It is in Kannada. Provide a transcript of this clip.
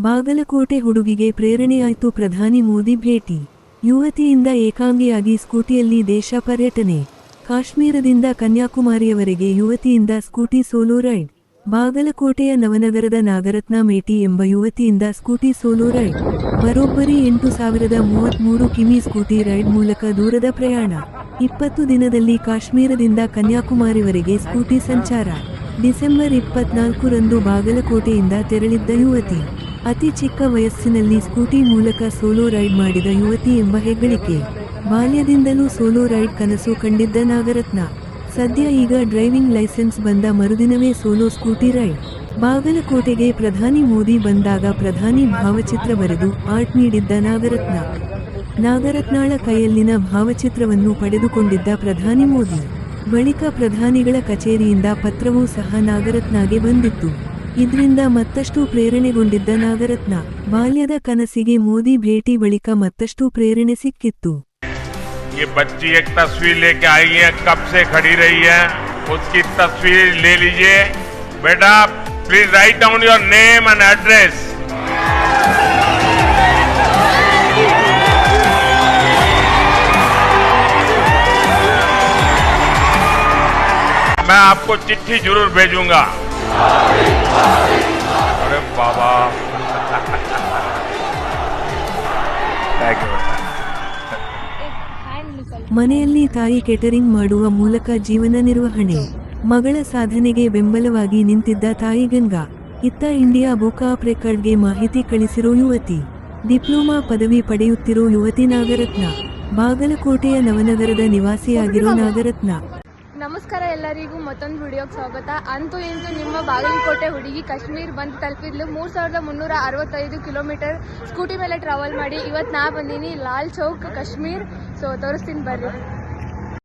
ಬಾಗಲಕೋಟೆ ಹುಡುಗಿಗೆ ಪ್ರೇರಣೆಯಾಯಿತು ಪ್ರಧಾನಿ ಮೋದಿ ಭೇಟಿ. ಯುವತಿಯಿಂದ ಏಕಾಂಗಿಯಾಗಿ ಸ್ಕೂಟಿಯಲ್ಲಿ ದೇಶ ಪರ್ಯಟನೆ. ಕಾಶ್ಮೀರದಿಂದ ಕನ್ಯಾಕುಮಾರಿಯವರೆಗೆ ಯುವತಿಯಿಂದ ಸ್ಕೂಟಿ ಸೋಲೋ ರೈಡ್. ಬಾಗಲಕೋಟೆಯ ನವನಗರದ ನಾಗರತ್ನ ಮೇಟಿ ಎಂಬ ಯುವತಿಯಿಂದ ಸ್ಕೂಟಿ ಸೋಲೋ ರೈಡ್. ಬರೋಬ್ಬರಿ ಎಂಟು ಸಾವಿರದ ಮೂವತ್ತ್ಮೂರು ಕಿಮಿ ಸ್ಕೂಟಿ ರೈಡ್ ಮೂಲಕ ದೂರದ ಪ್ರಯಾಣ. ಇಪ್ಪತ್ತು ದಿನದಲ್ಲಿ ಕಾಶ್ಮೀರದಿಂದ ಕನ್ಯಾಕುಮಾರಿವರೆಗೆ ಸ್ಕೂಟಿ ಸಂಚಾರ. ಡಿಸೆಂಬರ್ ಇಪ್ಪತ್ನಾಲ್ಕರಂದು ಬಾಗಲಕೋಟೆಯಿಂದ ತೆರಳಿದ್ದ ಯುವತಿ. ಅತಿ ಚಿಕ್ಕ ವಯಸ್ಸಿನಲ್ಲಿ ಸ್ಕೂಟಿ ಮೂಲಕ ಸೋಲೋ ರೈಡ್ ಮಾಡಿದ ಯುವತಿ ಎಂಬ ಹೆಗ್ಗಳಿಕೆ. ಬಾಲ್ಯದಿಂದಲೂ ಸೋಲೋ ರೈಡ್ ಕನಸು ಕಂಡಿದ್ದ ನಾಗರತ್ನ. ಸದ್ಯ ಈಗ ಡ್ರೈವಿಂಗ್ ಲೈಸೆನ್ಸ್ ಬಂದ ಮರುದಿನವೇ ಸೋಲೋ ಸ್ಕೂಟಿ ರೈಡ್. ಬಾಗಲಕೋಟೆಗೆ ಪ್ರಧಾನಿ ಮೋದಿ ಬಂದಾಗ ಪ್ರಧಾನಿ ಭಾವಚಿತ್ರ ಬರೆದು ಆರ್ಟ್ ನೀಡಿದ್ದ ನಾಗರತ್ನ. ನಾಗರತ್ನಾಳ ಕೈಯಲ್ಲಿನ ಭಾವಚಿತ್ರವನ್ನು ಪಡೆದುಕೊಂಡಿದ್ದ ಪ್ರಧಾನಿ ಮೋದಿ. ಬಳಿಕ ಪ್ರಧಾನಿಗಳ ಕಚೇರಿಯಿಂದ ಪತ್ರವೂ ಸಹ ನಾಗರತ್ನಾಗೆ ಬಂದಿತ್ತು. ಇದ್ರಿಂದ ಮತ್ತಷ್ಟು ಪ್ರೇರಣೆಗೊಂಡಿದ್ದ ನಾಗರತ್ನ ಬಾಲ್ಯದ ಕನಸಿಗೆ ಮೋದಿ ಭೇಟಿ ಬಳಿಕ ಮತ್ತಷ್ಟು ಪ್ರೇರಣೆ ಸಿಕ್ಕಿತ್ತು ये बच्ची एक तस्वीर लेके आई है कब से खड़ी रही है उसकी तस्वीर ले लीजिए बेटा please write down your name and address मैं आपको चिट्ठी जरूर भेजूंगा अरे बाबा थैंक यू ಮನೆಯಲ್ಲಿ ತಾಯಿ ಕೆಟರಿಂಗ್ ಮಾಡುವ ಮೂಲಕ ಜೀವನ ನಿರ್ವಹಣೆ ಮಗಳ ಸಾಧನೆಗೆ ಬೆಂಬಲವಾಗಿ ನಿಂತಿದ್ದ ತಾಯಿ ಗಂಗಾ ಇತ್ತ ಇಂಡಿಯಾ ಬುಕ್ ಆಫ್ ರೆಕಾರ್ಡ್ಗೆ ಮಾಹಿತಿ ಕಳಿಸಿರೋ ಯುವತಿ ಡಿಪ್ಲೊಮಾ ಪದವಿ ಪಡೆಯುತ್ತಿರೋ ಯುವತಿ ನಾಗರತ್ನ ಬಾಗಲಕೋಟೆಯ ನವನಗರದ ನಿವಾಸಿಯಾಗಿರೋ ನಾಗರತ್ನ ನಮಸ್ಕಾರ ಎಲ್ಲರಿಗೂ, ಮತ್ತೊಂದು ವಿಡಿಯೋಗೆ ಸ್ವಾಗತ. ಅಂತೂ ಇಂತೂ ನಿಮ್ಮ ಬಾಗಲಕೋಟೆ ಹುಡುಗಿ ಕಾಶ್ಮೀರ್ ಬಂದು ತಲುಪಿದ್ಲು. ಮೂರು ಸಾವಿರದ ಮುನ್ನೂರ ಅರವತ್ತೈದು ಕಿಲೋಮೀಟರ್ ಸ್ಕೂಟಿ ಮೇಲೆ ಟ್ರಾವೆಲ್ ಮಾಡಿ. ಇವತ್ತು ನಾ ಬಂದೀನಿ ಲಾಲ್ ಚೌಕ್, ಕಾಶ್ಮೀರ್. ಸೊ ತೋರಿಸ್ತೀನಿ ಬರ್ರಿ.